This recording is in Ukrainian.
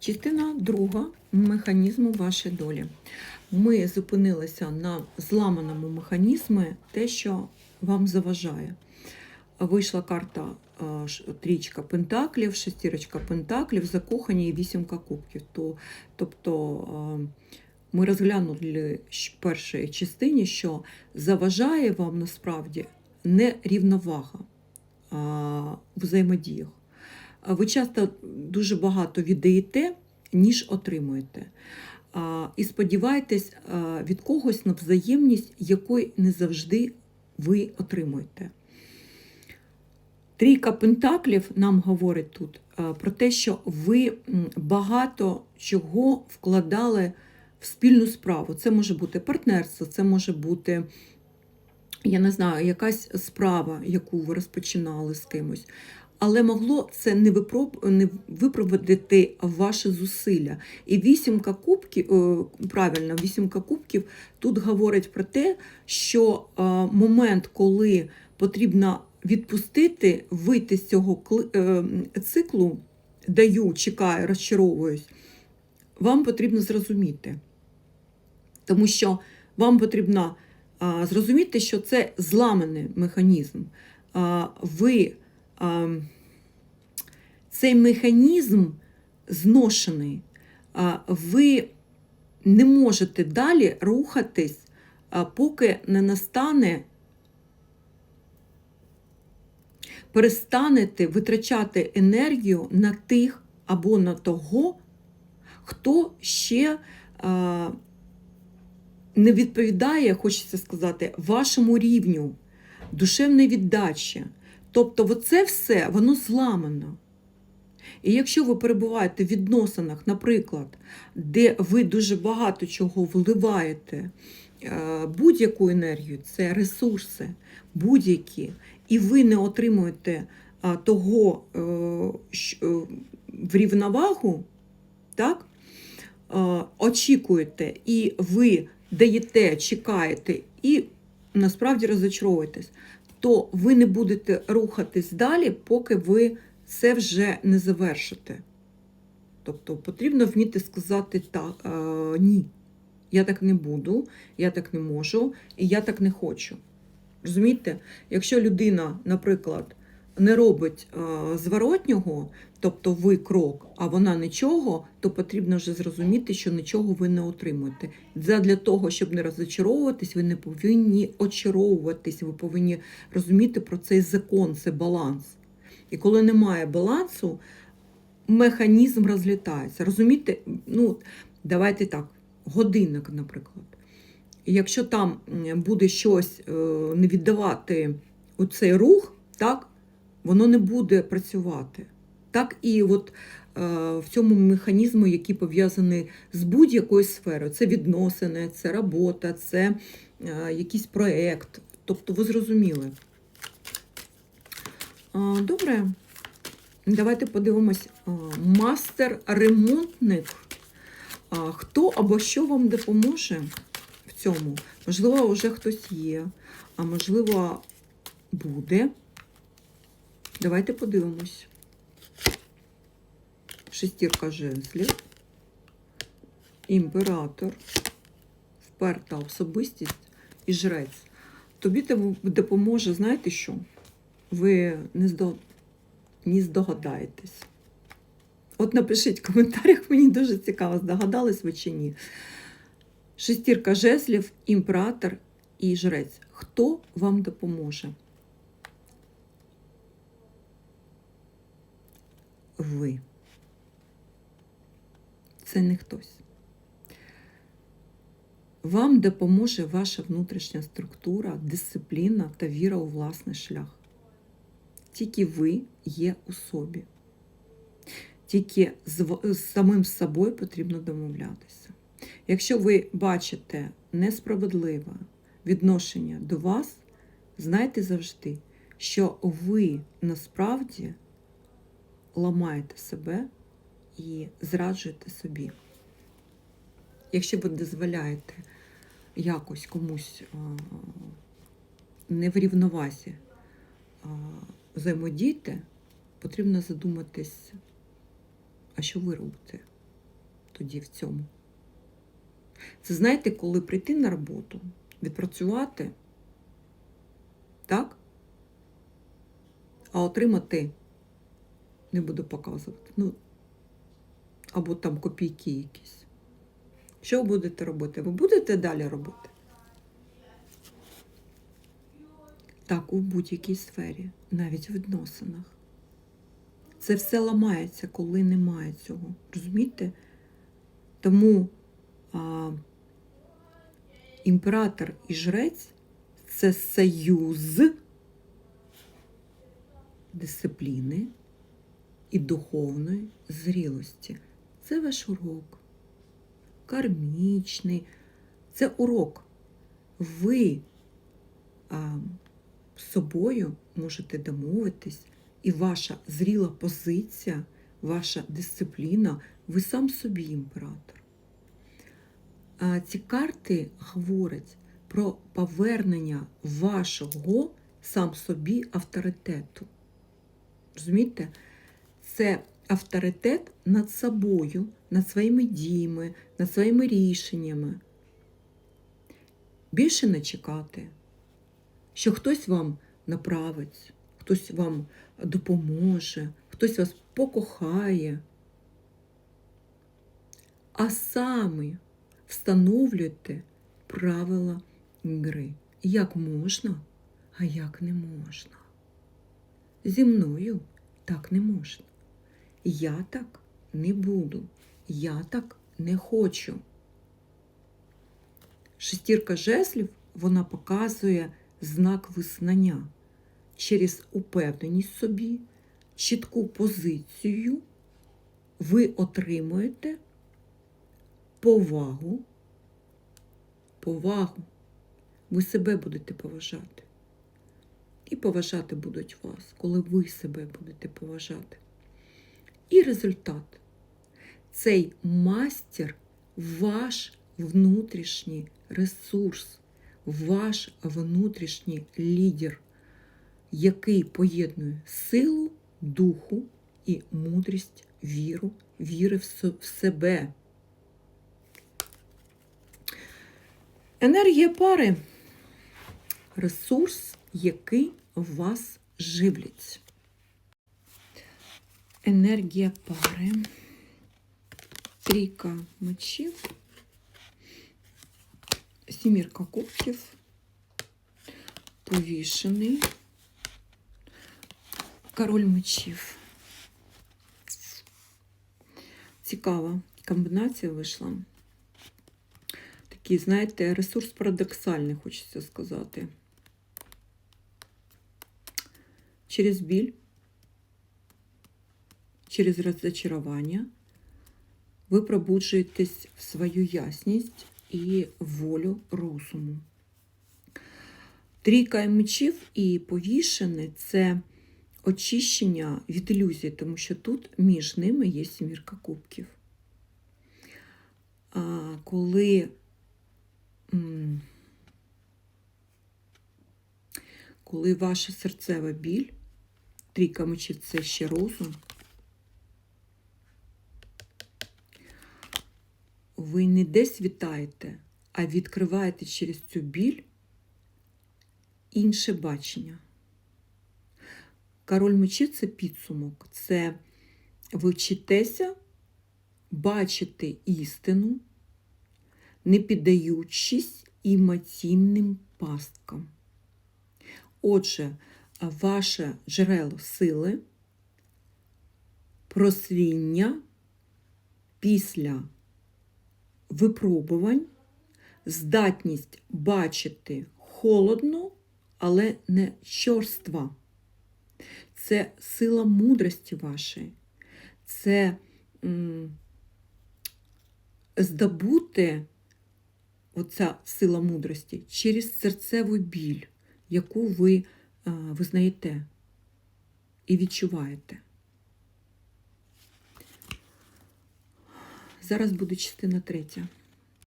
Частина друга механізму вашої долі. Ми зупинилися на зламаному механізмі, те, що вам заважає. Вийшла карта е, трічка пентаклів, шестірочка пентаклів, закохані і вісімка кубків. То, тобто е, ми розглянули в першій частині, що заважає вам насправді не рівновага а, в взаємодіях. Ви часто дуже багато віддаєте, ніж отримуєте. І сподіваєтесь від когось на взаємність, якої не завжди ви отримуєте. Трійка пентаклів нам говорить тут про те, що ви багато чого вкладали в спільну справу. Це може бути партнерство, це може бути, я не знаю, якась справа, яку ви розпочинали з кимось. Але могло це не, не виправдати ваші зусилля. І вісімка кубків, е, правильно, вісімка кубків тут говорить про те, що е, момент, коли потрібно відпустити, вийти з цього е, циклу, даю, чекаю, розчаровуюсь, вам потрібно зрозуміти. Тому що вам потрібно зрозуміти, що це зламаний механізм. Ви цей механізм зношений. Ви не можете далі рухатись, поки не настане, перестанете витрачати енергію на тих або на того, хто ще а, не відповідає, хочеться сказати, вашому рівню душевної віддачі. Тобто, оце все воно зламано. І якщо ви перебуваєте в відносинах, наприклад, де ви дуже багато чого вливаєте, е, будь-яку енергію, це ресурси, будь-які, і ви не отримуєте того е, щ- е, в рівновагу, так? очікуєте, і ви даєте, чекаєте, і насправді розочаровуєтесь, то ви не будете рухатись далі, поки ви це вже не завершите. Тобто потрібно вміти сказати так, ні. Я так не буду, я так не можу, і я так не хочу. Розумієте, якщо людина, наприклад, не робить е, зворотнього, тобто ви крок, а вона нічого, то потрібно вже зрозуміти, що нічого ви не отримуєте. Для того, щоб не розочаровуватись, ви не повинні очаровуватись, ви повинні розуміти про цей закон, це баланс. І коли немає балансу, механізм розлітається. Розумієте? Ну, давайте так, годинник, наприклад. Якщо там буде щось е, не віддавати у цей рух, так, воно не буде працювати. Так і от е, в цьому механізму, який пов'язаний з будь-якою сферою. Це відносини, це робота, це е, якийсь проєкт. Тобто ви зрозуміли. А, Добре. Давайте подивимось. А, Мастер-ремонтник. А, Хто або що вам допоможе в цьому? Можливо, вже хтось є, а можливо, буде. Давайте подивимось. Шестірка жезлів, імператор, вперта особистість і жрець. Тобі допоможе, знаєте що? Ви не, здо... не здогадаєтесь. От напишіть в коментарях, мені дуже цікаво, здогадались ви чи ні. Шестірка жезлів, імператор і жрець. Хто вам допоможе? Ви. Це не хтось. Вам допоможе ваша внутрішня структура, дисципліна та віра у власний шлях. Тільки ви є у собі. Тільки з, самим собою потрібно домовлятися. Якщо ви бачите несправедливе відношення до вас, знайте завжди, що ви насправді ламаєте себе і зраджуєте собі. Якщо ви дозволяєте якось комусь не в рівновазі взаємодіяти, потрібно задуматись, а що ви робите? тоді в цьому? Це знаєте, коли прийти на роботу, відпрацювати, так? А отримати не буду показувати. Ну, або там копійки якісь. Що ви будете робити? Ви будете далі робити? Так, у будь-якій сфері, навіть в відносинах. Це все ламається, коли немає цього. Розумієте? Тому а, імператор і жрець це союз дисципліни і духовної зрілості. Це ваш урок. Кармічний. Це урок. Ви а, собою можете домовитись, і ваша зріла позиція, ваша дисципліна, ви сам собі імператор. А ці карти говорять про повернення вашого сам собі авторитету. Розумієте? Це авторитет над собою, над своїми діями, над своїми рішеннями. Більше не чекати, що хтось вам направить, хтось вам допоможе, хтось вас покохає. А самі встановлюйте правила гри. Як можна, а як не можна. Зі мною так не можна. Я так не буду. Я так не хочу. Шестірка жезлів вона показує знак визнання через упевненість собі, чітку позицію. Ви отримуєте повагу. Повагу. Ви себе будете поважати. І поважати будуть вас, коли ви себе будете поважати. І результат. Цей мастер ваш внутрішній ресурс, ваш внутрішній лідер, який поєднує силу, духу і мудрість, віру, віри в себе. Енергія пари ресурс, який вас живлять. Енергія пари. Трійка мечів, сімірка кубків, повішений, король мечів. Цікава комбінація вийшла. Такий, знаєте, ресурс парадоксальний, хочеться сказати. Через біль, через розчарування ви пробуджуєтесь в свою ясність і волю розуму. Трійка мечів і повішене це очищення від ілюзій, тому що тут між ними є сімірка кубків. А коли коли ваша серцева біль, трійка мечів це ще розум, ви не десь вітаєте, а відкриваєте через цю біль інше бачення. Король мечів це підсумок, це ви вчитеся бачити істину, не піддаючись емоційним пасткам. Отже, ваше джерело сили, просвіння після випробувань, здатність бачити холодно, але не чорства. Це сила мудрості вашої, це м, здобути оця сила мудрості через серцеву біль, яку ви а, визнаєте і відчуваєте. Зараз буде частина третя.